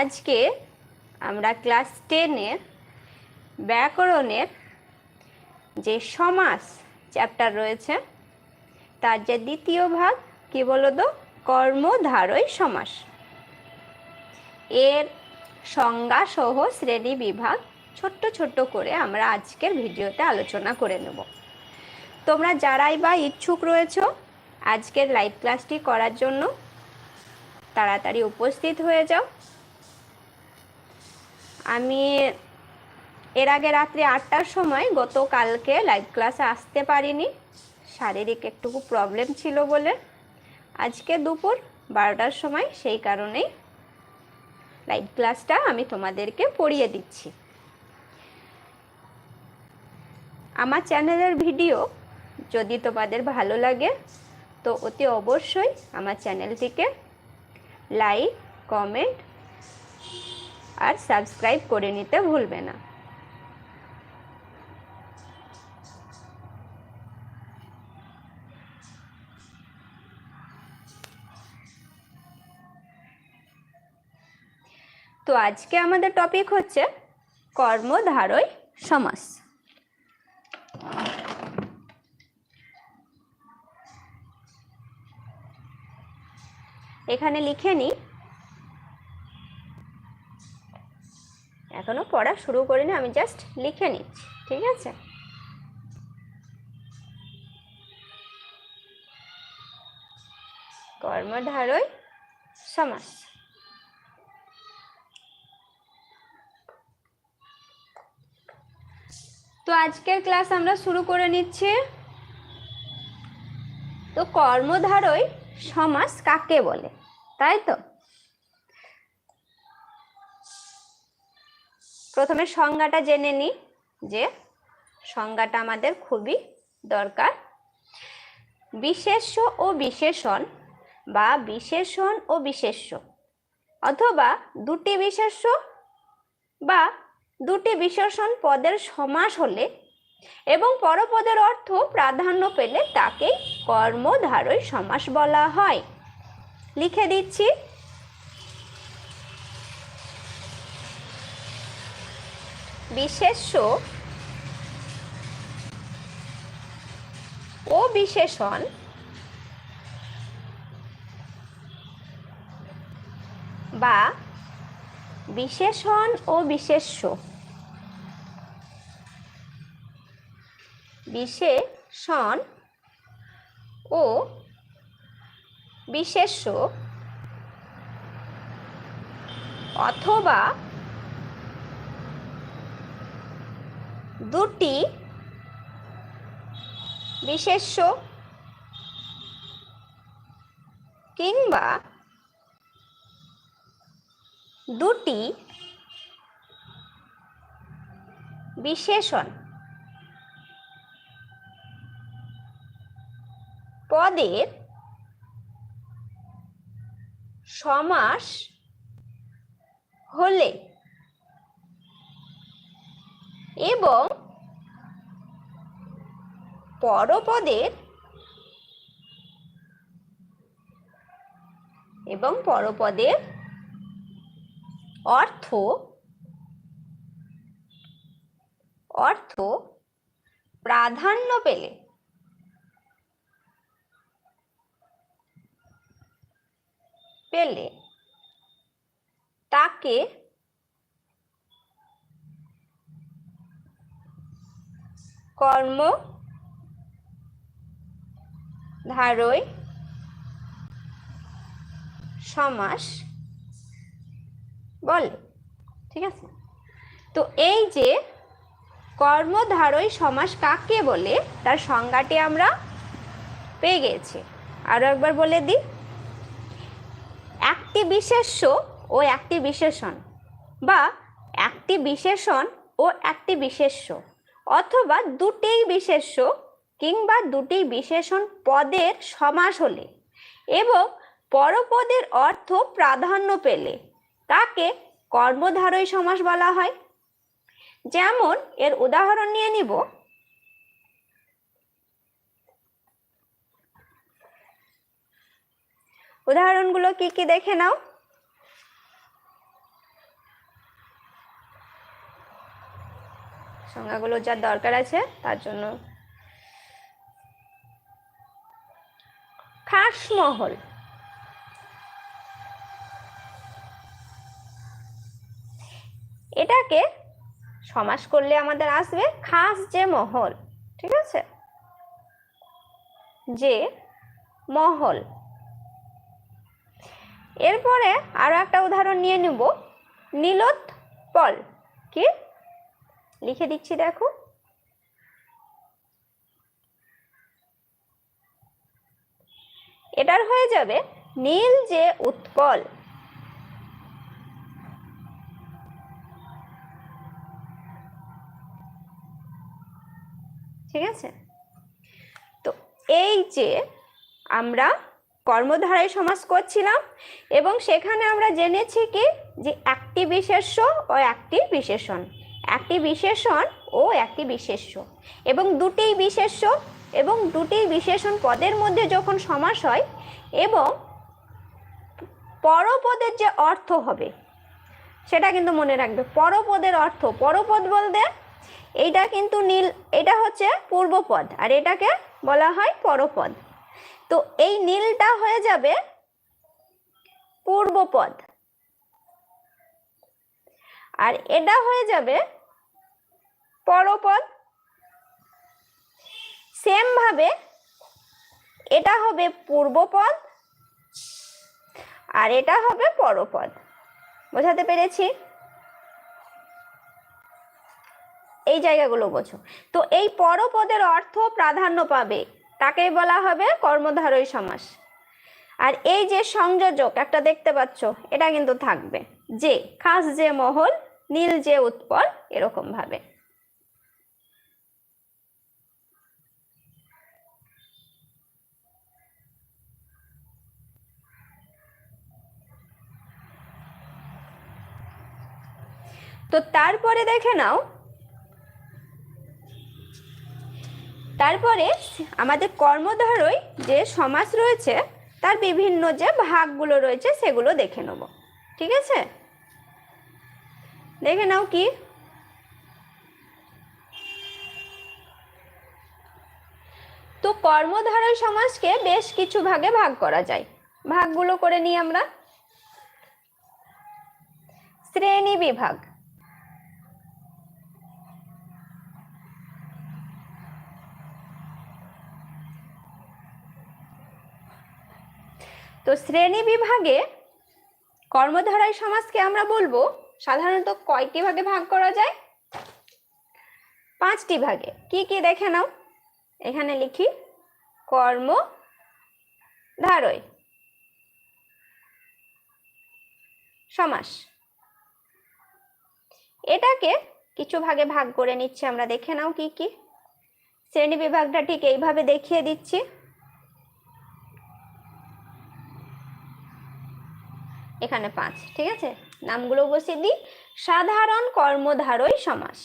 আজকে আমরা ক্লাস টেনের ব্যাকরণের যে সমাস চ্যাপ্টার রয়েছে, তার যে দ্বিতীয় ভাগ, কি তো কর্মধারয় সমাস। এর সংজ্ঞা সহ শ্রেণি বিভাগ ছোট্ট ছোট্ট করে আমরা আজকের ভিডিওতে আলোচনা করে নেব। তোমরা যারাই বা ইচ্ছুক রয়েছ আজকের লাইভ ক্লাসটি করার জন্য, তাড়াতাড়ি উপস্থিত হয়ে যাও। আমি এর আগে রাত্রি আটটার সময় গতকালকে লাইভ ক্লাসে আসতে পারিনি। শারীরিক একটু প্রবলেম ছিল বলে। আজকে দুপুর বারোটার সময় সেই কারণেই লাইভ ক্লাসটা আমি তোমাদেরকে পড়িয়ে দিচ্ছি। আমার চ্যানেলের ভিডিও যদি তোমাদের ভালো লাগে, তো অতি অবশ্যই আমার চ্যানেলটিকে লাইক কমেন্ট আর সাবস্ক্রাইব করে নিতে ভুলবে না। তো আজকে আমাদের টপিক হচ্ছে কর্মধারয় সমাস এখানে লিখে নিই এখনও পড়া শুরু করিনি, আমি জাস্ট লিখে নিচ্ছি, ঠিক আছে? কর্মধারয় সমাস। তো আজকের ক্লাস আমরা শুরু করে নিচ্ছি। তো কর্মধারয় সমাস কাকে বলে? তাই তো? প্রথমে সংজ্ঞাটা জেনে নিই যে সংজ্ঞাটা আমাদের খুবই দরকার। বিশেষ্য ও বিশেষণ বা বিশেষণ ও বিশেষ্য অথবা দুটি বিশেষ্য বা দুটি বিশেষণ পদের সমাস হলে এবং পরপদের অর্থ প্রাধান্য পেলে তাকেই কর্মধারয় সমাস বলা হয়। লিখে দিচ্ছি বিশেষ্য ও বিশেষণ বা বিশেষণ ও বিশেষ্য বিশেষণ ও বিশেষ্য অথবা দুটি বিশেষ্য কিংবা দুটি বিশেষণ। পদের সমাস হলে এবং পরপদের এবং পরপদের অর্থ অর্থ প্রাধান্য পেলে। পেলে। তাকে কর্ম ধারয় সমাস বলে, ঠিক আছে? তো এই যে কর্মধারয় সমাস কাকে বলে? তার সংজ্ঞাটি আমরা পেয়ে গেছি। আরও একবার বলে দিই। একটি বিশেষ্য ও একটি বিশেষণ বা একটি বিশেষণ ও একটি বিশেষ্য। অথবা দুটিই বিশেষ্য কিংবা দুটি বিশেষণ পদের সমাস হলে এবং পরপদের অর্থ প্রাধান্য পেলে তাকে কর্মধারয় সমাস বলা হয়। যেমন এর উদাহরণ নিয়ে নিব। উদাহরণগুলো কি কি দেখে নাও? সংজ্ঞাগুলো যার দরকার আছে, তার জন্য। খাসমহল। এটাকে সমাস করলে আমাদের আসবে খাস যে মহল, ঠিক আছে? যে মহল। এরপরে আরও একটা উদাহরণ নিয়ে নেব নীলত পল কি? লিখে দিচ্ছি, দেখো। এটার হয়ে যাবে নীল যে উৎপল। ঠিক আছে? তো এই যে আমরা কর্মধারায় সমাস করছিলাম এবং সেখানে আমরা জেনেছি কি? যে একটি বিশেষ্য ও একটি বিশেষণ একটি বিশেষণ ও একটি বিশেষ্য এবং দুটি বিশেষ্য এবং দুটি বিশেষণ পদের মধ্যে যখন সমাস হয় এবং পরপদের যে অর্থ হবে, সেটা কিন্তু মনে রাখবে। পরপদের অর্থ, পরপদ বলতে এইটা কিন্তু নীল, এটা হচ্ছে পূর্বপদ আর এটাকে বলা হয় পরপদ। তো এই নীলটা হয়ে যাবে পূর্বপদ। আর এটা হয়ে যাবে পরপদ সেম ভাবে এটা হবে পূর্বপদ আর এটা হবে পরপদ। বোঝাতে পেরেছি? এই জায়গাগুলো বোঝো। তো এই পরপদের অর্থ প্রাধান্য পাবে তাকেই বলা হবে কর্মধারয় সমাস। আর এই যে সংযোজক একটা দেখতে পাচ্ছ, এটা কিন্তু থাকবে। যে, খাস যে মহল নীল যে উৎপল, এরকম ভাবে। তো তারপরে দেখে নাও। তারপরে আমাদের কর্মধারয় যে সমাস রয়েছে, তার বিভিন্ন যে ভাগগুলো রয়েছে, সেগুলো দেখে নেব। ঠিক আছে? দেখে নাও কি। তো কর্মধারয় সমাজকে বেশ কিছু ভাগে ভাগ করা যায়। ভাগগুলো করে নিই আমরা। শ্রেণি বিভাগ। তো শ্রেণি বিভাগে কর্মধারায় সমাজকে আমরা বলব সাধারণত কয়টি ভাগে ভাগ করা যায়? পাঁচটি ভাগে। কি কি দেখে নাও। এখানে লিখি, কর্ম ধারয় সমাস। এটাকে কিছু ভাগে ভাগ করে নিচ্ছে, আমরা দেখে নাও কি কি। শ্রেণি বিভাগটা ঠিক এইভাবে দেখিয়ে দিচ্ছি। এখানে পাঁচ, ঠিক আছে? নামগুলো বসিয়ে দিই। সাধারণ কর্মধারয় সমাস।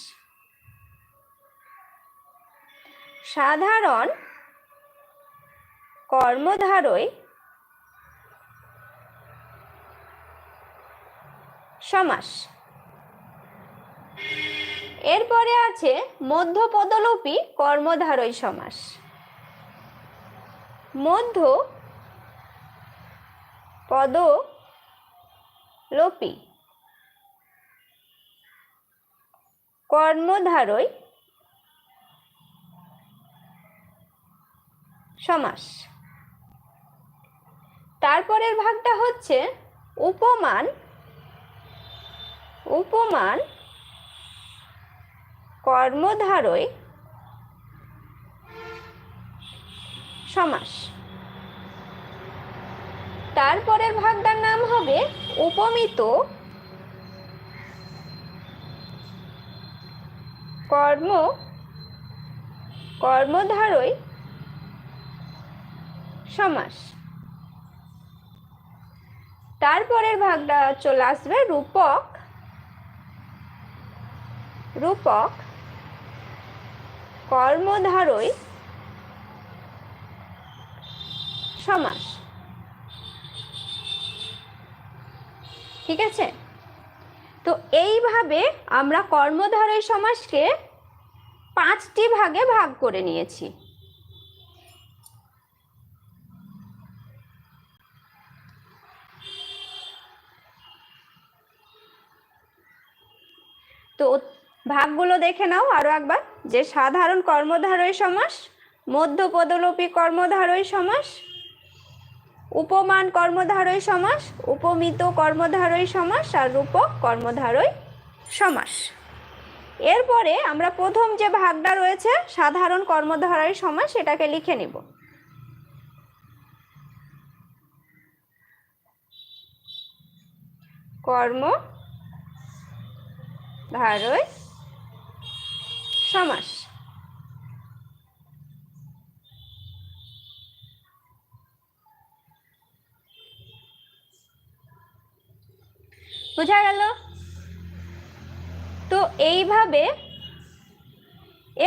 সাধারণ কর্মধারয় সমাস। এরপরে আছে মধ্যপদলোপী কর্মধারয় সমাস। মধ্য পদ লোপী কর্মধারয় সমাস। তারপরের ভাগটা হচ্ছে উপমান উপমান কর্মধারয় সমাস। তারপরের ভাগটার নাম হবে উপমিত কর্ম কর্মধারয় সমাস। তারপরের ভাগটা চলে আসবে রূপক রূপক কর্মধারয় সমাস। ঠিক আছে? তো এইভাবে আমরা কর্মধারয় সমাসকে পাঁচটি ভাগে ভাগ করে নিয়েছি। তো ভাগগুলো দেখে নাও আরও একবার। যে সাধারণ কর্মধারয় সমাস, মধ্যপদলোপী কর্মধারয় সমাস উপমান কর্মধারয় সমাস, উপমিত কর্মধারয় সমাস আর রূপক কর্মধারয় সমাস। এরপরে আমরা প্রথম যে ভাগটা রয়েছে, সাধারণ কর্মধারয় সমাস, সেটাকে লিখে নিব। কর্ম ধারয় সমাস। বোঝা গেল? তো এইভাবে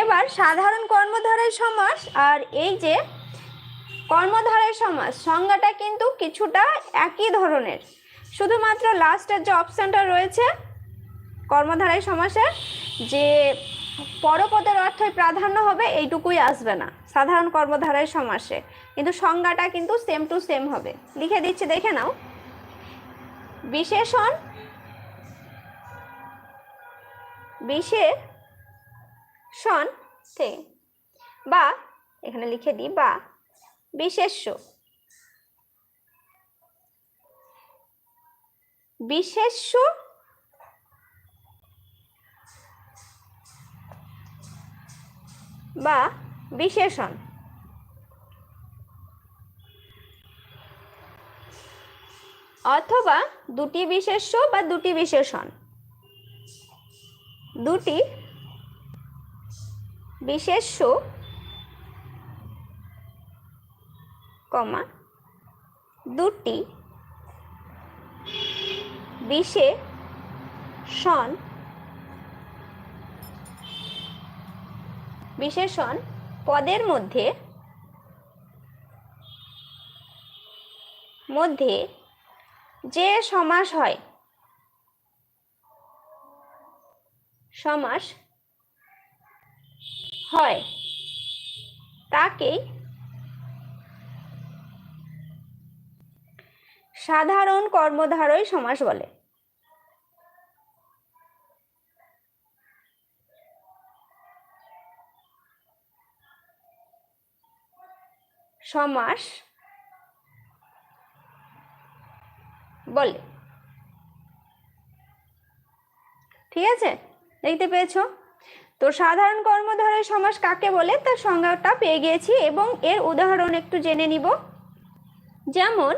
এবার সাধারণ কর্মধারয় সমাস আর এই যে কর্মধারয় সমাস, সংজ্ঞাটা কিন্তু কিছুটা একই ধরনের। শুধুমাত্র লাস্টের যে অপশানটা রয়েছে কর্মধারয় সমাসের, যে পরপদের অর্থই প্রাধান্য হবে, এইটুকুই আসবে না, সাধারণ কর্মধারয় সমাসে। কিন্তু সংজ্ঞাটা কিন্তু সেম টু সেম হবে। লিখে দিচ্ছি, দেখে নাও। বিশেষণ বিশেষণ থেকে বা, এখানে লিখে দিই, বা। বিশেষ্য। বিশেষ্য বা বিশেষণ। অথবা দুটি বিশেষ্য বা দুটি বিশেষণ। দুটি বিশেষ্য কমা দুটি বিশেষণ বিশেষণ পদের মধ্যে মধ্যে যে সমাস হয় সমাস হয়। তাকেই সাধারণ কর্মধারয় সমাস বলে। সমাস বলে। ঠিক আছে? দেখতে পেয়েছ? তো সাধারণ কর্মধারয় সমাস কাকে বলে? তার সংজ্ঞাটা পেয়ে গিয়েছি এবং এর উদাহরণ একটু জেনে নিব। যেমন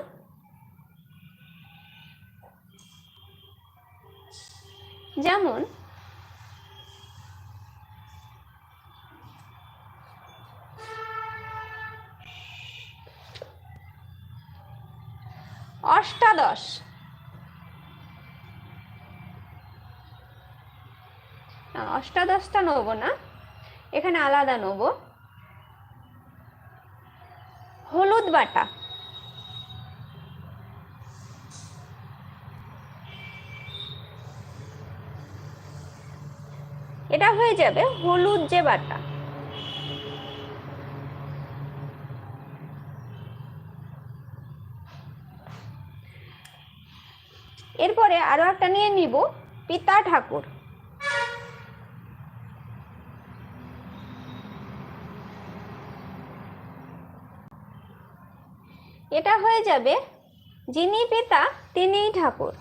যেমন, অষ্টাদশ। অষ্টাদশটা নেব না? এখানে আলাদা নেব। হলুদ বাটা। এটা হয়ে যাবে হলুদ যে বাটা। এরপরে আরও একটা নিয়ে নিব, পিতা ঠাকুর। এটা হয়ে যাবে যিনি পিতা, তিনিই ঠাকুর।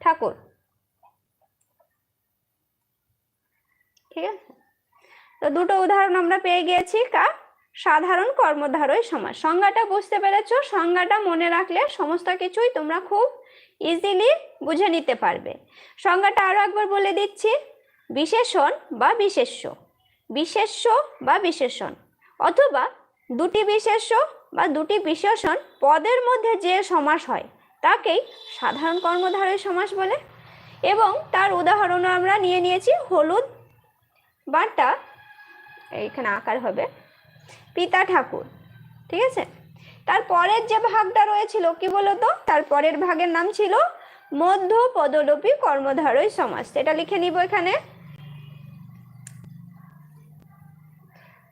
ঠাকুর। ঠিক আছে? তো দুটো উদাহরণ আমরা পেয়ে গিয়েছি, কা সাধারণ কর্মধারয় সমাস সংজ্ঞাটা বুঝতে পেরেছ, সংজ্ঞাটা মনে রাখলে সমস্ত কিছুই তোমরা খুব ইজিলি বুঝে নিতে পারবে। সংজ্ঞাটা আরও একবার বলে দিচ্ছি। বিশেষণ বা বিশেষ্য। বিশেষ্য বা বিশেষণ। অথবা দুটি বিশেষ্য বা দুটি বিশেষণ পদের মধ্যে যে সমাস হয়, তাকেই সাধারণ কর্মধারয় সমাস বলে। এবং তার উদাহরণও আমরা নিয়ে নিয়েছি হলুদ বাটা এইখানে আকার হবে, পিতা ঠাকুর, ঠিক আছে? তারপরের যে ভাগটা রয়েছিল, কি বলতো? তার পরের ভাগের নাম ছিল মধ্য পদলোপী কর্মধারয় সমাস এটা লিখে নিব এখানে।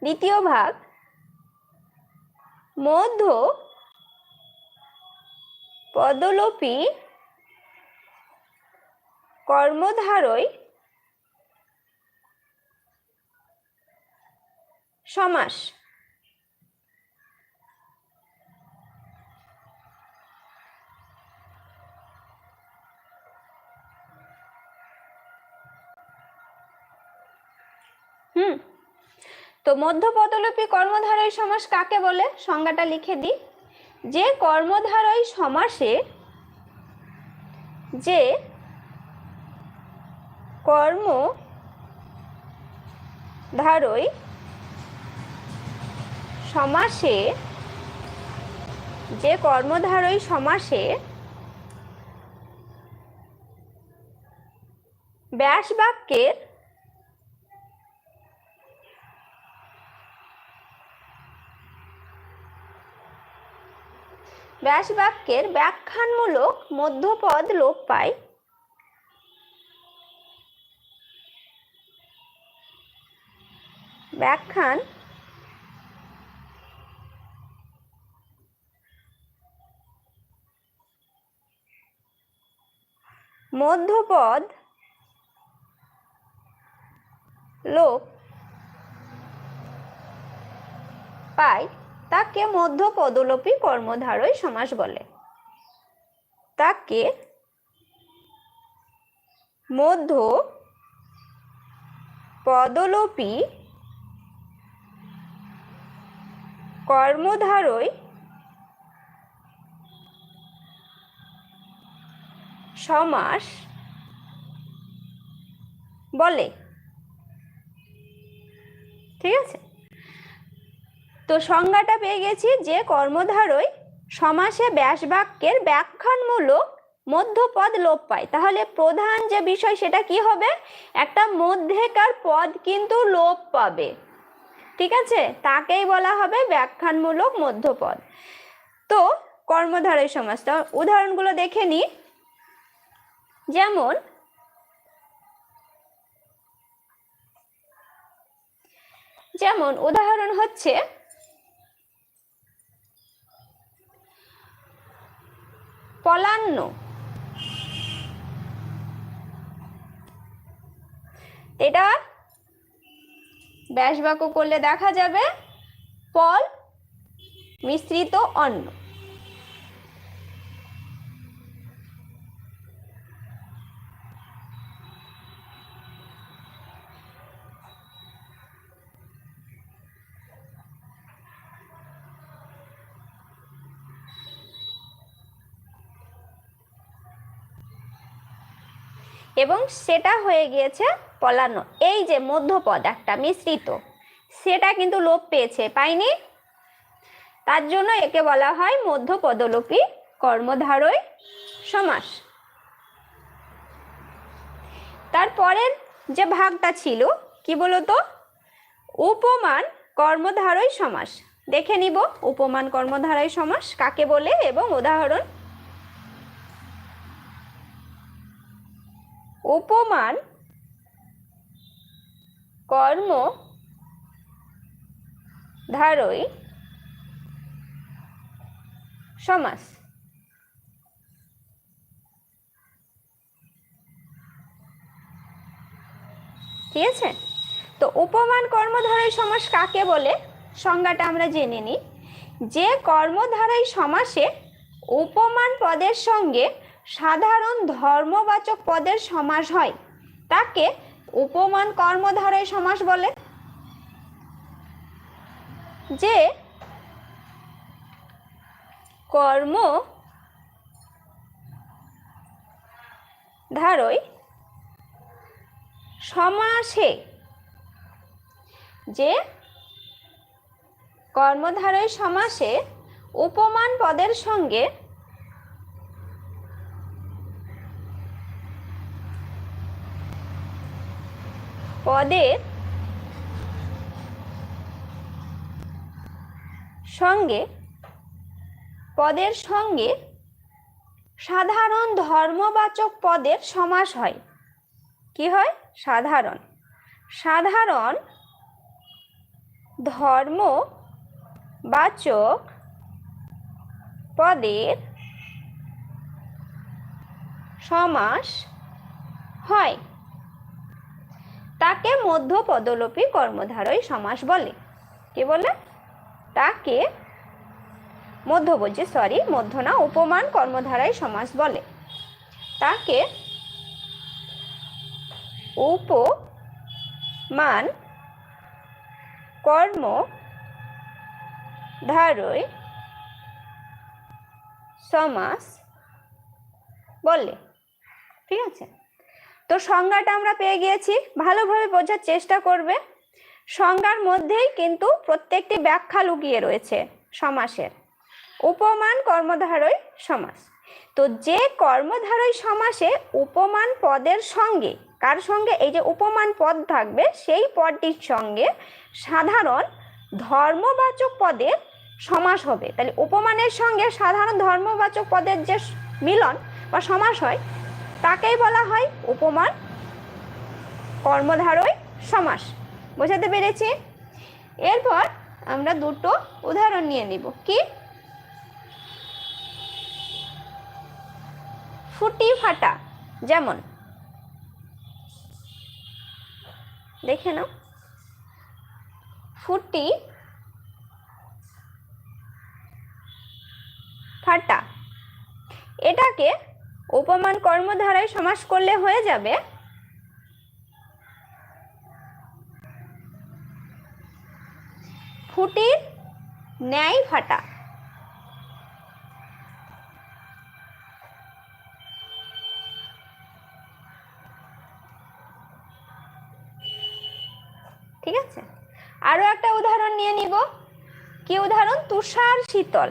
দ্বিতীয় ভাগ মধ্য পদলোপী কর্মধারয় সমাস। তো মধ্যপদলোপী কর্মধারয় সমাস কাকে বলে? সংজ্ঞাটা লিখে দিই। যে কর্মধারয় সমাসে যে কর্ম ধারয় সমাসে যে কর্মধারয় সমাসে ব্যাস বাক্যের ব্যাস বাক্যের ব্যাখ্যানমূলক মধ্যপদ লোপ পায়। ব্যাখ্যান মধ্যপদ লোপ পায়। তাকে মধ্য পদলোপী কর্মধারয় সমাস বলে। তাকে মধ্য পদলোপী কর্মধারয় সমাস বলে। ঠিক আছে? তো সংজ্ঞাটা পেয়ে গেছি যে কর্মধারয় সমাসে ব্যাস বাক্যের ব্যাখ্যানমূলক মধ্যপদ লোপ পায়। তাহলে প্রধান যে বিষয় সেটা কি হবে? একটা মধ্যেকার পদ কিন্তু লোপ পাবে। ঠিক আছে? তাকেই বলা হবে ব্যাখ্যানমূলক মধ্যপদ। তো কর্মধারয় সমাস। উদাহরণগুলো দেখে নি। যেমন যেমন উদাহরণ হচ্ছে পলান্ন। এটা ব্যাস বাক্য করলে দেখা যাবে পল মিশ্রিত অন্ন। এবং সেটা হয়ে গিয়েছে পলানো। এই যে মধ্যপদ একটা মিশ্রিত, সেটা কিন্তু লোপ পেয়েছে, পাইনি। তার জন্য একে বলা হয় মধ্যপদলোপী কর্মধারয় সমাস। তারপরের যে ভাগটা ছিল, কি বলতো? উপমান কর্মধারয় সমাস। দেখে নিব, উপমান কর্মধারয় সমাস কাকে বলে এবং উদাহরণ উপমান, কর্ম, ধারই, সমাস। ঠিক আছে? তো উপমান কর্মধারয় সমাস কাকে বলে? সংজ্ঞাটা আমরা জেনে নিই। যে কর্মধারয় সমাসে উপমান পদের সঙ্গে সাধারণ ধর্মবাচক পদের সমাস হয়। তাকে উপমান কর্মধারয় সমাস বলে। যে কর্ম ধারয় সমাসে, যে কর্মধারয় সমাসে উপমান পদের সঙ্গে পদের সঙ্গে পদের সঙ্গে সাধারণ ধর্মবাচক পদের সমাস হয়। কি হয়? সাধারণ। সাধারণ ধর্মবাচক পদের সমাস হয়। তাকে মধ্য পদলোপী কর্মধারয় সমাস বলে। কি বলে? তাকে মধ্য বলছি সরি মধ্য না উপমান কর্মধারায় সমাস বলে। তাকে উপমান কর্ম ধারয় সমাস বলে। ঠিক আছে? তো সংজ্ঞাটা আমরা পেয়ে গিয়েছি। ভালোভাবে বোঝার চেষ্টা করবে। সংজ্ঞার মধ্যেই কিন্তু প্রত্যেকটি ব্যাখ্যা লুকিয়ে রয়েছে সমাসের। উপমান কর্মধারয় সমাস। তো যে কর্মধারয় সমাসে উপমান পদের সঙ্গে, কার সঙ্গে? এই যে উপমান পদ থাকবে, সেই পদটির সঙ্গে সাধারণ ধর্মবাচক পদের সমাস হবে। তাহলে উপমানের সঙ্গে সাধারণ ধর্মবাচক পদের যে মিলন বা সমাস হয় তাকেই বলা হয় উপমান। কর্মধারয় সমাস। বোঝাতে পেরেছি? এরপর আমরা দুটো উদাহরণ নিয়ে নিব। কি? ফুটি ফাটা, যেমন। দেখে নাও। ফুটি ফাটা। এটাকে উপমান কর্মধারায় সমাস করলে হয়ে যাবে। ফুটির ন্যায় ফাটা ঠিক আছে? আরও একটা উদাহরণ নিয়ে নিব। কি উদাহরণ? তুষার শীতল।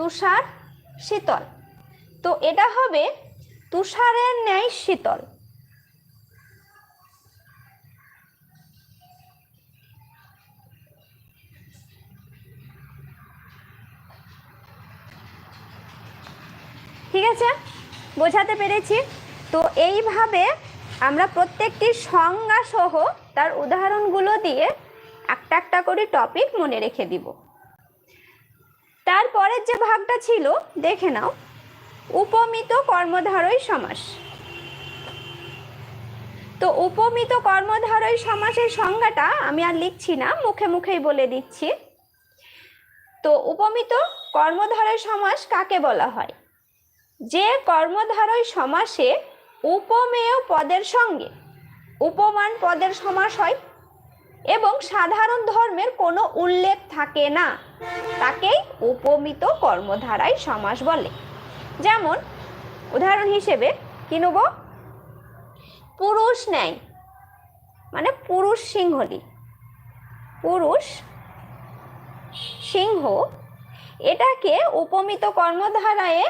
তুষার শীতল। তো এটা হবে তুষারের ন্যায় শীতল। ঠিক আছে? বোঝাতে পেরেছি? তো এইভাবে আমরা প্রত্যেকটি সংজ্ঞা সহ তার উদাহরণগুলো দিয়ে একটা একটা করে টপিক মনে রেখে দিব। তারপরের যে ভাগটা ছিল, দেখে নাও। উপমিত কর্মধারয় সমাস। তো উপমিত কর্মধারয় সমাসের সংজ্ঞাটা আমি আর লিখছি না, মুখে মুখেই বলে দিচ্ছি। তো উপমিত কর্মধারয় সমাস কাকে বলা হয়? যে কর্মধারয় সমাসে উপমেয় পদের সঙ্গে, উপমান পদের সমাস হয় এবং সাধারণ ধর্মের কোনো উল্লেখ থাকে না। তাকেই উপমিত কর্মধারায় সমাস বলে। যেমন, উদাহরণ হিসেবে কি নেব? পুরুষ নেয় মানে পুরুষ সিংহলি পুরুষ সিংহ, এটাকে উপমিত কর্মধারায়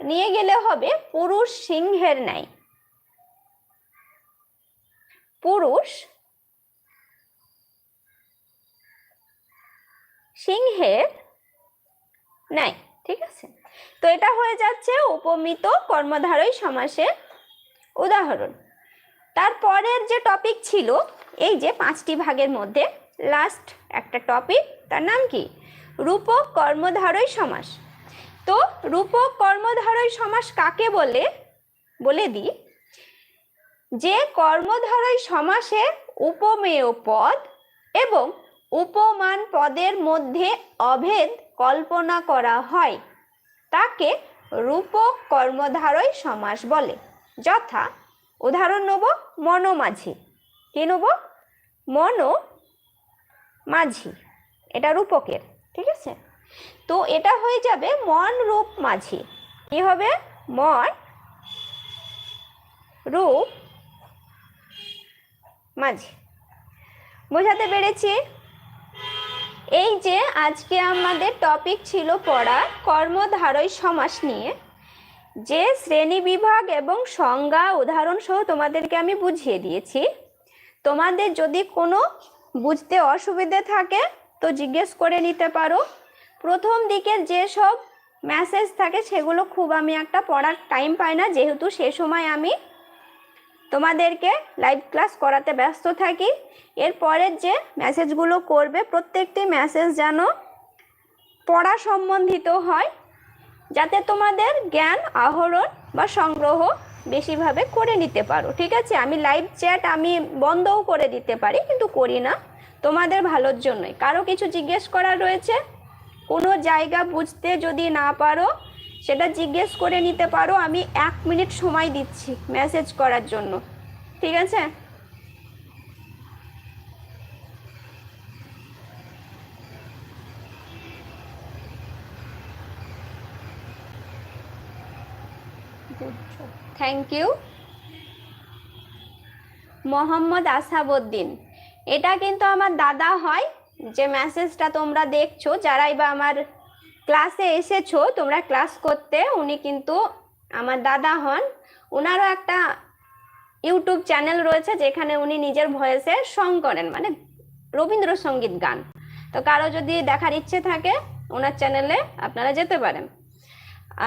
নিয়ে গেলে হবে পুরুষ সিংহের ন্যায়। পুরুষ সিংহের নাই, ঠিক আছে? তো এটা হয়ে যাচ্ছে উপমিত কর্মধারয় সমাসের উদাহরণ। তারপরের যে টপিক ছিল, এই যে পাঁচটি ভাগের মধ্যে লাস্ট একটা টপিক তার নাম কি? রূপক কর্মধারয় সমাস। তো রূপক কর্মধারয় সমাস কাকে বলে? বলে দিই যে কর্মধারয় সমাসে উপমেয় পদ এবং উপমান পদের মধ্যে অভেদ কল্পনা করা হয়। তাকে রূপক কর্মধারয় সমাস বলে। যথা, উদাহরণ নেব মনোমাঝি। কি নেব? মনো মাঝি এটা রূপকের, ঠিক আছে? তো এটা হয়ে যাবে মন রূপ মাঝি। কি হবে? মন রূপ মাঝি। বোঝাতে পেরেছি? এই যে আজকে আমাদের টপিক ছিল পড়া কর্মধারয় সমাস নিয়ে। যে শ্রেণি বিভাগ এবং সংজ্ঞা, উদাহরণ সহ তোমাদেরকে আমি বুঝিয়ে দিয়েছি। তোমাদের যদি কোনো বুঝতে অসুবিধে থাকে তো জিজ্ঞেস করে নিতে পারো। প্রথম দিকের যেসব মেসেজ থাকে সেগুলো খুব আমি একটা পড়ার টাইম পাই না, যেহেতু সে সময় আমি তোমাদেরকে লাইভ ক্লাস করাতে ব্যস্ত থাকি। এর পরের যে মেসেজগুলো করবে, প্রত্যেকটি মেসেজ যেন পড়া সম্বন্ধিত হয়, যাতে তোমাদের জ্ঞান, আহরণ বা সংগ্রহ বেশিভাবে করে নিতে পারো। ঠিক আছে? আমি লাইভ চ্যাট আমি বন্ধও করে দিতে পারি, কিন্তু করি না। তোমাদের ভালোর জন্যই। কারও কিছু জিজ্ঞেস করা রয়েছে? কোনো জায়গা বুঝতে যদি না পারো সেটা জিজ্ঞেস করে নিতে পারো, আমি এক মিনিট সময় দিচ্ছি মেসেজ করার জন্য। ঠিক আছে? থ্যাংক ইউ মোহাম্মদ আসাবুদ্দিন, এটা কিন্তু আমার দাদা হয়, যে মেসেজটা তোমরা দেখছ, যারাই বা আমার ক্লাসে এসেছ, তোমরা ক্লাস করতে, উনি কিন্তু আমার দাদা হন। ওনারও একটা ইউটিউব চ্যানেল রয়েছে, যেখানে উনি নিজের ভয়েসে সং করেন মানে রবীন্দ্রসঙ্গীত গান। তো কারও যদি দেখার ইচ্ছে থাকে ওনার চ্যানেলে আপনারা যেতে পারেন।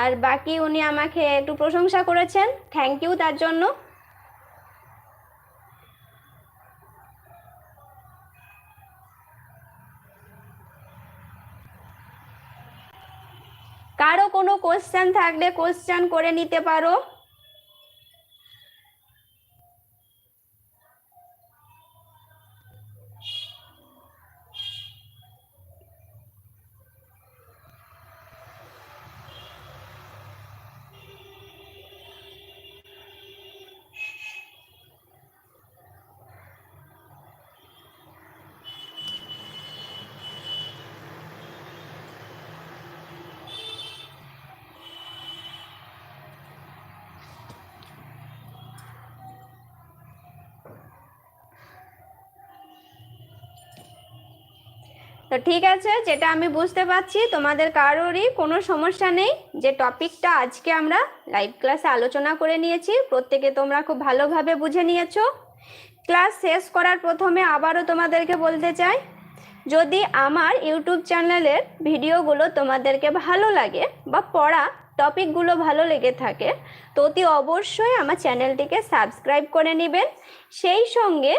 আর বাকি উনি আমাকে একটু প্রশংসা করেছেন। থ্যাংক ইউ তার জন্য। কারও কোনো কোশ্চেন থাকলে কোশ্চেন করে নিতে পারো। তো ঠিক আছে, যেটা আমি বুঝতে পারছি, তোমাদের কারোরই কোনো সমস্যা নেই। যে টপিকটা আজকে আমরা লাইভ ক্লাসে আলোচনা করে নিয়েছি, প্রত্যেকে তোমরা খুব ভালোভাবে বুঝে নিয়েছো। ক্লাস শেষ করার প্রথমে আবারও তোমাদেরকে বলতে চাই, যদি আমার ইউটিউব চ্যানেলের ভিডিওগুলো তোমাদেরকে ভালো লাগে বা পড়া টপিকগুলো ভালো লেগে থাকে, তো অতি অবশ্যই আমার চ্যানেলটিকে সাবস্ক্রাইব করে নেবেন। সেই সঙ্গে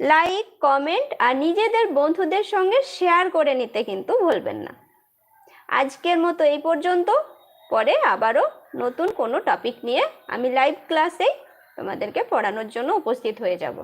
লাইক কমেন্ট আর নিজেদের বন্ধুদের সঙ্গে শেয়ার করে নিতে কিন্তু ভুলবেন না। আজকের মতো এই পর্যন্ত। পরে আবারও নতুন কোনো টপিক নিয়ে আমি লাইভ ক্লাসে তোমাদেরকে পড়ানোর জন্য উপস্থিত হয়ে যাব।